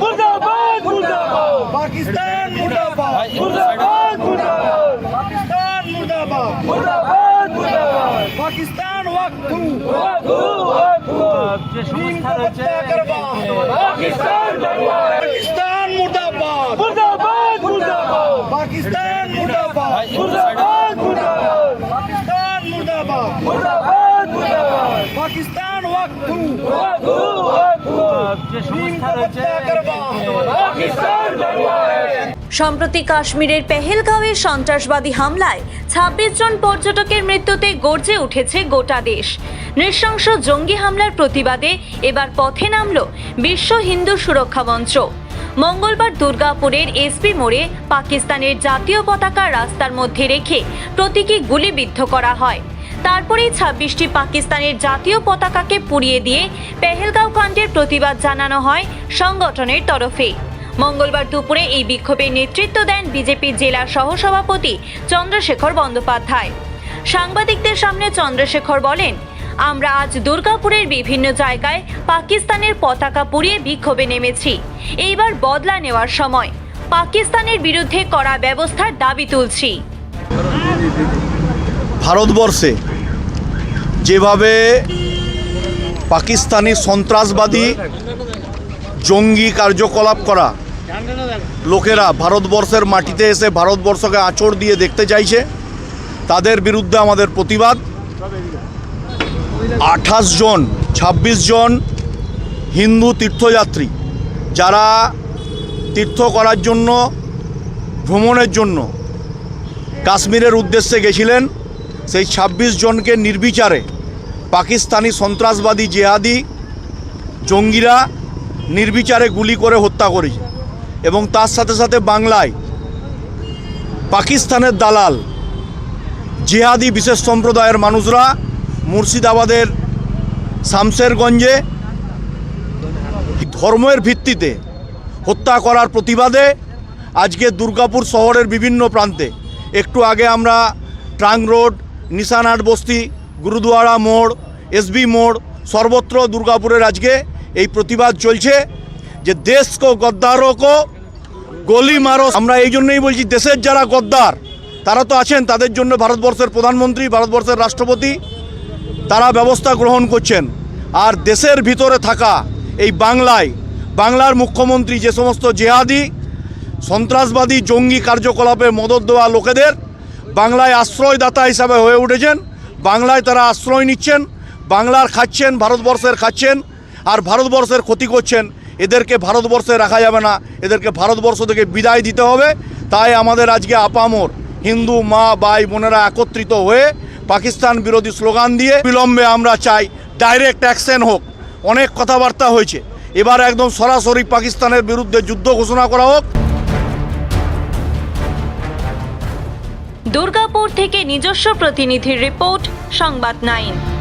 मुर्दाबाद मुर्दाबाद पाकिस्तान मुर्दाबाद मुर्दाबाद मुर्दाबाद पाकिस्तान मुर्दाबाद मुर्दाबाद मुर्दाबाद पाकिस्तान वक्त वक्त वक्त पाकिस्तान যে সংস্থা রয়েছে সম্প্রতি কাশ্মীরের পেহেলগাঁওয়ে সন্ত্রাসবাদী হামলায় ছাব্বিশ জন পর্যটকের মৃত্যুতে গর্জে উঠেছে গোটা দেশ। নৃশংস জঙ্গি হামলার প্রতিবাদে এবার পথে নামল বিশ্ব হিন্দু সুরক্ষা মঞ্চ। মঙ্গলবার দুর্গাপুরের এসপি মোড়ে পাকিস্তানের জাতীয় পতাকা রাস্তার মধ্যে রেখে প্রতীকী গুলিবিদ্ধ করা হয়। তারপরেই ছাব্বিশটি পাকিস্তানের জাতীয় পতাকাকে পুড়িয়ে দিয়ে পেহেলগাঁও কাণ্ডের প্রতিবাদ জানানো হয় সংগঠনের তরফে। মঙ্গলবার দুপুরে এই বিক্ষোভে নেতৃত্ব দেন বিজেপি জেলা সহসভাপতি চন্দ্রশেখর বন্দ্যোপাধ্যায়। সাংবাদিকদের সামনে চন্দ্রশেখর বলেন, আমরা আজ দুর্গাপুরের বিভিন্ন জায়গায় পাকিস্তানের পতাকা পুড়িয়ে বিক্ষোভে নেমেছি। এইবার বদলা নেওয়ার সময়। পাকিস্তানের বিরুদ্ধে কড়া ব্যবস্থার দাবি তুলছি। ভারতবর্ষে যেভাবে পাকিস্তানি সন্ত্রাসবাদী জঙ্গি কার্যকলাপ করা লোকেরা ভারতবর্ষের মাটিতে এসে ভারতবর্ষকে আঁচড় দিয়ে দেখতে চাইছে, তাদের বিরুদ্ধে আমাদের প্রতিবাদ। আঠাশ জন ২৬ জন হিন্দু তীর্থযাত্রী যারা তীর্থ করার জন্য, ভ্রমণের জন্য কাশ্মীরের উদ্দেশ্যে গেছিলেন। সেই ২৬ জনকে নির্বিচারে পাকিস্তানি সন্ত্রাসবাদী জেহাদি জঙ্গিরা নির্বিচারে গুলি করে হত্যা করেছে এবং তার সাথে সাথে বাংলায় পাকিস্তানের দালাল জেহাদি বিশেষ সম্প্রদায়ের মানুষরা মুর্শিদাবাদের শামশেরগঞ্জে ধর্মের ভিত্তিতে হত্যা করার প্রতিবাদে আজকে দুর্গাপুর শহরের বিভিন্ন প্রান্তে। একটু আগে আমরা ট্রাঙ্ক রোড নিশানাট বস্তি, গুরুদুয়ারা মোড় এসবি মোড়, সর্বত্র দুর্গাপুরের আজকে এই প্রতিবাদ চলছে যে দেশ কো গদ্দারও কো গলি মারো। আমরা এই জন্যই বলছি দেশের যারা গদ্দার, তারা তো আছেন, তাদের জন্য ভারতবর্ষের প্রধানমন্ত্রী, ভারতবর্ষের রাষ্ট্রপতি, তারা ব্যবস্থা গ্রহণ করছেন। আর দেশের ভিতরে থাকা এই বাংলায়, বাংলার মুখ্যমন্ত্রী যে সমস্ত জেহাদি, সন্ত্রাসবাদী, জঙ্গি কার্যকলাপে মদত দেওয়া লোকেদের বাংলায় আশ্রয়দাতা হিসাবে হয়ে উঠেছেন, বাংলায় তারা আশ্রয় নিচ্ছেন, বাংলার খাচ্ছেন, ভারতবর্ষের খাচ্ছেন, আর ভারতবর্ষের ক্ষতি করছেন। এদেরকে ভারতবর্ষে রাখা যাবে না, এদেরকে ভারতবর্ষ থেকে বিদায় দিতে হবে। তাই আমাদের আজকে আপামর হিন্দু মা, ভাই, বোনেরা একত্রিত হয়ে পাকিস্তান বিরোধী স্লোগান দিয়ে বিলম্বে আমরা চাই ডাইরেক্ট অ্যাকশন হোক। অনেক কথাবার্তা হয়েছে। এবার একদম সরাসরি পাকিস্তানের বিরুদ্ধে যুদ্ধ ঘোষণা করা হোক। দুর্গাপুর থেকে নিজস্ব প্রতিনিধির রিপোর্ট সংবাদ নাইন।